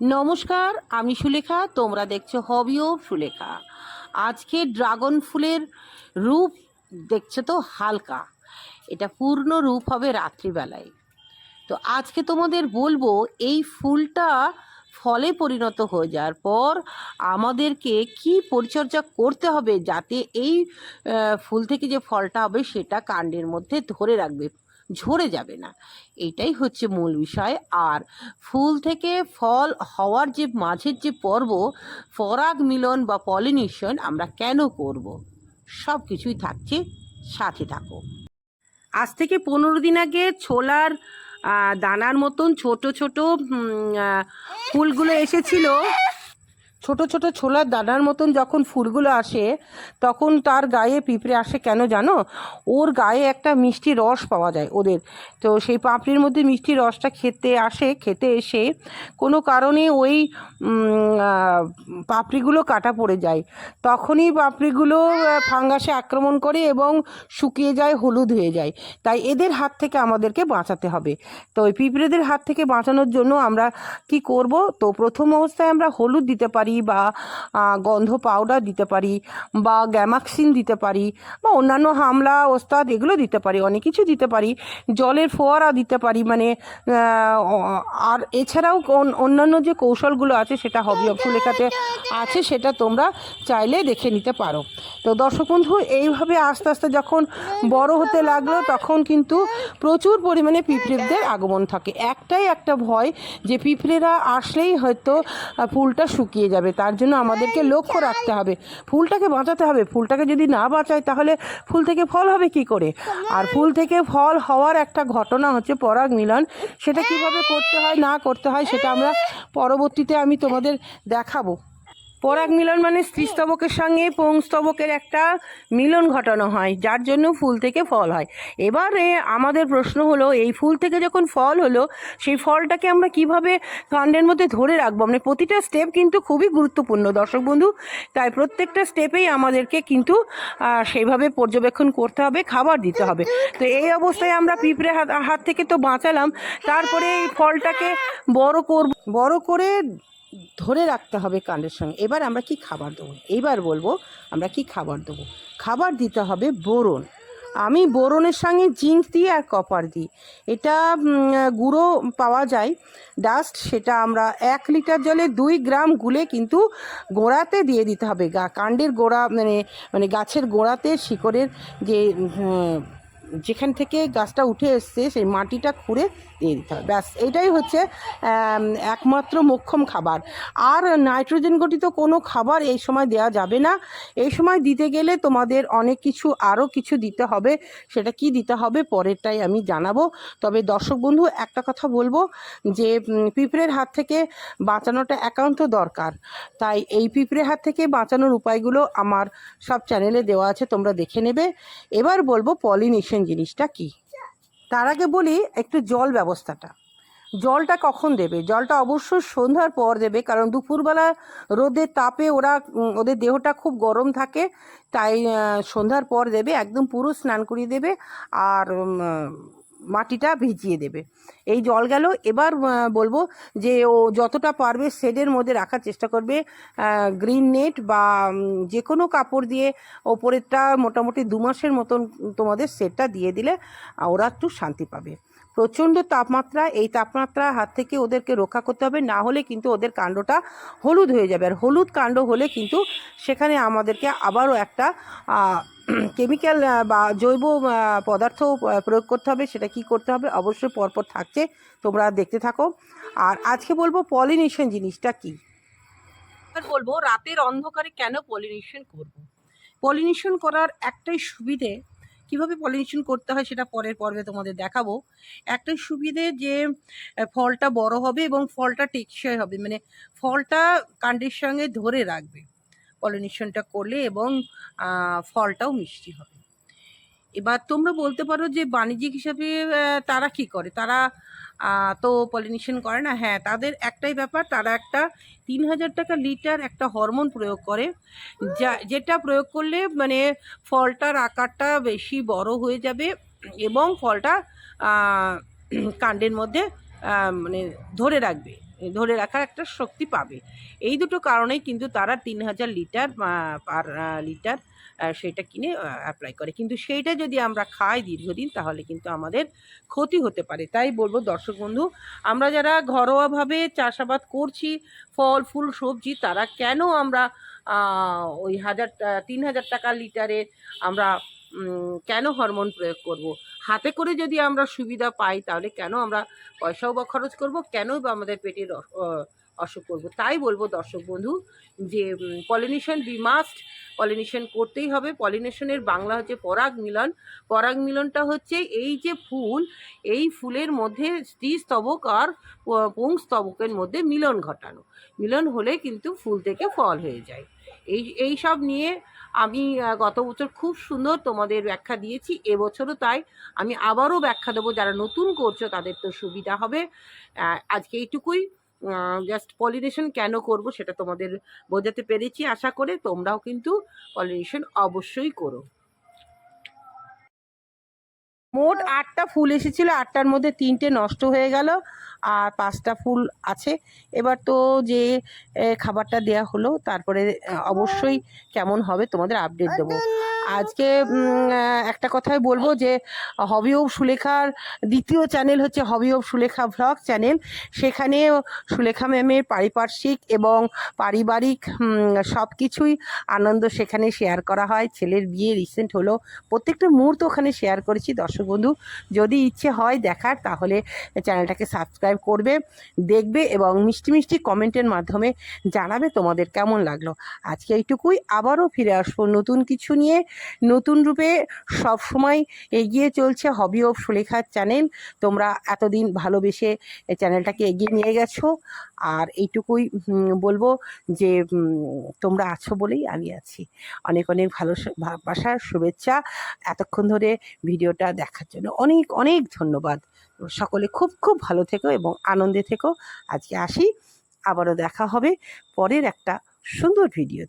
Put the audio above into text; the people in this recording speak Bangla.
নমস্কার, আমি সুলেখা, তোমরা দেখছ হবি অফ সুলেখা। আজকে ড্রাগন ফুলের রূপ দেখছ তো হালকা। এটা পূর্ণ রূপ হবে রাত্রিবেলায়। তো আজকে তোমাদের বলব, এই ফুলটা ফলে পরিণত হয়ে যাওয়ার পর আমাদেরকে কি পরিচর্যা করতে হবে যাতে এই ফুল থেকে যে ফলটা হবে সেটা কাণ্ডের মধ্যে ধরে রাখবে। ঝরে যাবে না। এটাই হচ্ছে মূল বিষয়। আর ফুল থেকে ফল হওয়ার যে মাঝের যে পর্ব পরাগ মিলন বা পলিনেশন আমরা কেন করব? সব কিছুই থাকছে সাথে থাকো। আজ থেকে পনেরো দিন আগে ছোলার দানার মতন ছোট ছোট ফুলগুলো এসেছিল। ছোট ছোট ছোলার দানার মতন যখন ফুলগুলো আসে, তখন তার গায়ে পিঁপড়ে আসে কেন জানো? ওর গায়ে একটা মিষ্টি রস পাওয়া যায় ওদের। তো সেই পাপড়ির মধ্যে মিষ্টি রসটা খেতে আসে, খেতে এসে কোনো কারণে ওই পাপড়িগুলো কাটা পড়ে যায়। তখনই পাপড়িগুলো ফাঙ্গাসে আক্রমণ করে এবং শুকিয়ে যায়, হলুদ হয়ে যায়। তাই এদের হাত থেকে আমাদেরকে বাঁচাতে হবে। তো ওই পিঁপড়েদের হাত থেকে বাঁচানোর জন্য আমরা কি করব? তো প্রথম অবস্থায় আমরা হলুদ দিতে পারি। বা গন্ধ পাউডার দিতে পারি বা গ্যামাক্সিন দিতে পারি বা অন্যান্য হামলা, ওস্তাদ এগুলো দিতে পারি, অনেক কিছু দিতে পারি, জলের ফোয়ারা দিতে পারি মানে আর এছাড়াও অন্যান্য যে কৌশলগুলো আছে সেটা হবি অফ সুলেখাতে আছে, সেটা তোমরা চাইলে দেখে নিতে পারো। তো দর্শক বন্ধু, এইভাবে আস্তে আস্তে যখন বড় হতে লাগল, তখন কিন্তু প্রচুর পরিমাণে পিঁপড়েদের আগমন থাকে। একটাই একটা ভয় যে পিঁপড়েরা আসলেই হয়তো ফুলটা শুকিয়ে যাবে। তার জন্য আমাদেরকে লক্ষ্য রাখতে হবে। ফুলটাকে বাঁচাতে হবে। ফুলটাকে যদি না বাঁচাই তাহলে ফুল থেকে ফল হবে কি করে? আর ফুল থেকে ফল হওয়ার একটা ঘটনা হচ্ছে পরাগ মিলন। সেটা কীভাবে করতে হয় না করতে হয় সেটা আমরা পরবর্তীতে আমি তোমাদের দেখাবো। পরাগ মিলন মানে স্ত্রীস্তবকের সঙ্গে পুংস্তবকের একটা মিলন ঘটানো হয় যার জন্য ফুল থেকে ফল হয়। এবারে আমাদের প্রশ্ন হলো এই ফুল থেকে যখন ফল হলো সেই ফলটাকে আমরা কীভাবে কাণ্ডের মধ্যে ধরে রাখব? মানে প্রতিটা স্টেপ কিন্তু খুবই গুরুত্বপূর্ণ দর্শক বন্ধু। তাই প্রত্যেকটা স্টেপেই আমাদেরকে কিন্তু সেইভাবে পর্যবেক্ষণ করতে হবে খাবার দিতে হবে। তো এই অবস্থায় আমরা পিঁপড়ে হাত হাত থেকে তো বাঁচালাম। তারপরে এই ফলটাকে বড় করব বড় করে ধরে রাখতে হবে কাণ্ডের সঙ্গে। এবার আমরা কি খাবার দেবো? এইবার বলব, আমরা কি খাবার দেবো? খাবার দিতে হবে বোরন। আমি বোরনের সঙ্গে জিঙ্ক দিই আর কপার দিই। এটা গুঁড়ো পাওয়া যায়। ডাস্ট সেটা আমরা এক লিটার জলে দুই গ্রাম গুলে কিন্তু গোড়াতে দিয়ে দিতে হবে। গা, কাণ্ডের গোড়া মানে মানে গাছের গোড়াতে শিকড়ের যে যেখান থেকে গাছটা উঠে এসছে, সেই মাটিটা খুঁড়ে দিয়ে দিতে হবে। ব্যাস, এটাই হচ্ছে একমাত্র মোক্ষম খাবার। আর নাইট্রোজেন গঠিত কোনো খাবার এই সময় দেওয়া যাবে না। এই সময় দিতে গেলে তোমাদের অনেক কিছু, আরও কিছু দিতে হবে। সেটা কি দিতে হবে পরেরটাই আমি জানাব। তবে দর্শক বন্ধু, একটা কথা বলব যে পিঁপড়ের হাত থেকে বাঁচানোটা একান্ত দরকার। তাই এই পিঁপড়ের হাত থেকে বাঁচানোর উপায়গুলো আমার সব চ্যানেলে দেওয়া আছে, তোমরা দেখে নেবে। এবার বলব পলিনেশন জিনিসটা কি? তার আগে বলি একটু জল ব্যবস্থাটা। জলটা কখন দেবে? জলটা অবশ্যই সন্ধ্যার পর দেবে, কারণ দুপুরবেলা রোদের তাপে ওরা ওদের দেহটা খুব গরম থাকে, তাই সন্ধ্যার পর দেবে, একদম পুরো স্নান করিয়ে দেবে, আর মাটিটা ভিজিয়ে দেবে। এই জল গেল, এবার বলব যে ও যতটা পারবে শেডের মধ্যে রাখার চেষ্টা করবে গ্রিন নেট বা যে কোনো কাপড় দিয়ে ওপরেরটা মোটামুটি দু মাসের মতন তোমাদের সেটটা দিয়ে দিলে ওরা একটু শান্তি পাবে। প্রচণ্ড তাপমাত্রা, এই তাপমাত্রা হাত থেকে ওদেরকে রক্ষা করতে হবে, না হলে কিন্তু ওদের কাণ্ডটা হলুদ হয়ে যাবে। আর হলুদ কাণ্ড হলে কিন্তু সেখানে আমাদেরকে আবারও একটা কেমিক্যাল বা জৈব পদার্থ প্রয়োগ করতে হবে, সেটা কি করতে হবে, অবশ্যই পরপর থাকছে, তোমরা দেখতে থাকো। আর আজকে বলব পলিনেশন জিনিসটা কি? বলব, রাতের অন্ধকারে কেন পলিনেশন করব? পলিনেশন করার একটাই সুবিধে, কীভাবে পলিনেশন করতে হয় সেটা পরের পর্বে তোমাদের দেখাবো। একটাই সুবিধে যে ফলটা বড় হবে এবং ফলটা টেকসই হবে মানে ফলটা কাণ্ডের সঙ্গে ধরে রাখবে। পলিনেশনটা করলে এবং ফলটাও মিষ্টি হবে। এবার তোমরা বলতে পারো যে বাণিজ্যিক হিসাবে তারা কি করে? তারা তো পলিনেশন করে না? হ্যাঁ তাদের একটাই ব্যাপার, তারা একটা তিন হাজার টাকা লিটার একটা হরমোন প্রয়োগ করে, যা, যেটা প্রয়োগ করলে মানে ফলটার আকারটা বেশি বড় হয়ে যাবে এবং ফলটা কাণ্ডের মধ্যে মানে ধরে রাখবে। ধরে রাখার একটা শক্তি পাবে। এই দুটো কারণেই কিন্তু তারা তিন হাজার লিটার পার লিটার সেটা কিনে অ্যাপ্লাই করে। কিন্তু সেইটা যদি আমরা খাই দীর্ঘদিন, তাহলে কিন্তু আমাদের ক্ষতি হতে পারে। তাই বলব, দর্শক বন্ধু, আমরা যারা ঘরোয়াভাবে চাষাবাদ করছি, ফল, ফুল, সবজি, তারা কেন আমরা ওই হাজার তিন হাজার টাকা লিটারে আমরা কেন হরমোন প্রয়োগ করব? হাতে করে যদি আমরা সুবিধা পাই, তাহলে কেন আমরা পয়সাও বা খরচ করব? কেন বা আমাদের পেটের অসুখ করব? তাই বলব দর্শক বন্ধু যে পলিনেশন বি মাস্ট পলিনেশন করতেই হবে। পলিনেশনের বাংলা হচ্ছে পরাগ মিলন। পরাগ মিলনটা হচ্ছে এই যে ফুল, এই ফুলের মধ্যে স্ত্রীস্তবক আর পুংস্তবকের মধ্যে মিলন ঘটানো। মিলন হলে কিন্তু ফুল থেকে ফল হয়ে যায়। এই এই সব নিয়ে আমি গত বছর খুব সুন্দর তোমাদের ব্যাখ্যা দিয়েছি, এবছরও তাই। আমি আবারও ব্যাখ্যা দেবো, যারা নতুন করছ তাদের তো সুবিধা হবে। আজকে এইটুকুই। জাস্ট পলিনেশন কেন করব সেটা তোমাদের বোঝাতে পেরেছি। আশা করে তোমরাও কিন্তু পলিনেশন অবশ্যই করো। মোট আটটা ফুল এসেছিল, আটটার মধ্যে তিনটে নষ্ট হয়ে গেল আর পাঁচটা ফুল আছে। এবার তো যে খাবারটা দেয়া হলো, তারপরে অবশ্যই কেমন হবে তোমাদের আপডেট দেবো। আজকে একটা কথাই বলব যে হবি অফ সুলেখার দ্বিতীয় চ্যানেল হচ্ছে hobby of Sulekha vlog channel সেখানে সুলেখা ম্যামের পারিপার্শ্বিক এবং পারিবারিক সব কিছুই আনন্দ সেখানে শেয়ার করা হয়। ছেলের বিয়ে রিসেন্ট হলো। প্রত্যেকটা মুহূর্ত ওখানে শেয়ার করেছি। দর্শক বন্ধু, যদি ইচ্ছে হয় দেখার, তাহলে চ্যানেলটাকে সাবস্ক্রাইব করবে, দেখবে এবং মিষ্টি মিষ্টি কমেন্টের মাধ্যমে জানাবে তোমাদের কেমন লাগল। আজকে এইটুকুই। আবারও ফিরে আসব নতুন কিছু নিয়ে। নতুন রূপে সবসময় এগিয়ে চলছে হবি অফ সুলেখার চ্যানেল তোমরা এতদিন ভালোবেসে চ্যানেলটাকে এগিয়ে নিয়ে গেছো। আর এইটুকুই বলব যে তোমরা আছো বলেই আমি আছি। অনেক অনেক ভালো ভালোবাসার শুভেচ্ছা। এতক্ষণ ধরে ভিডিওটা দেখার জন্য অনেক অনেক ধন্যবাদ। সকলে খুব খুব ভালো থেকো এবং আনন্দে থেকো। আজকে আসি। আবারও দেখা হবে পরের একটা সুন্দর ভিডিওতে।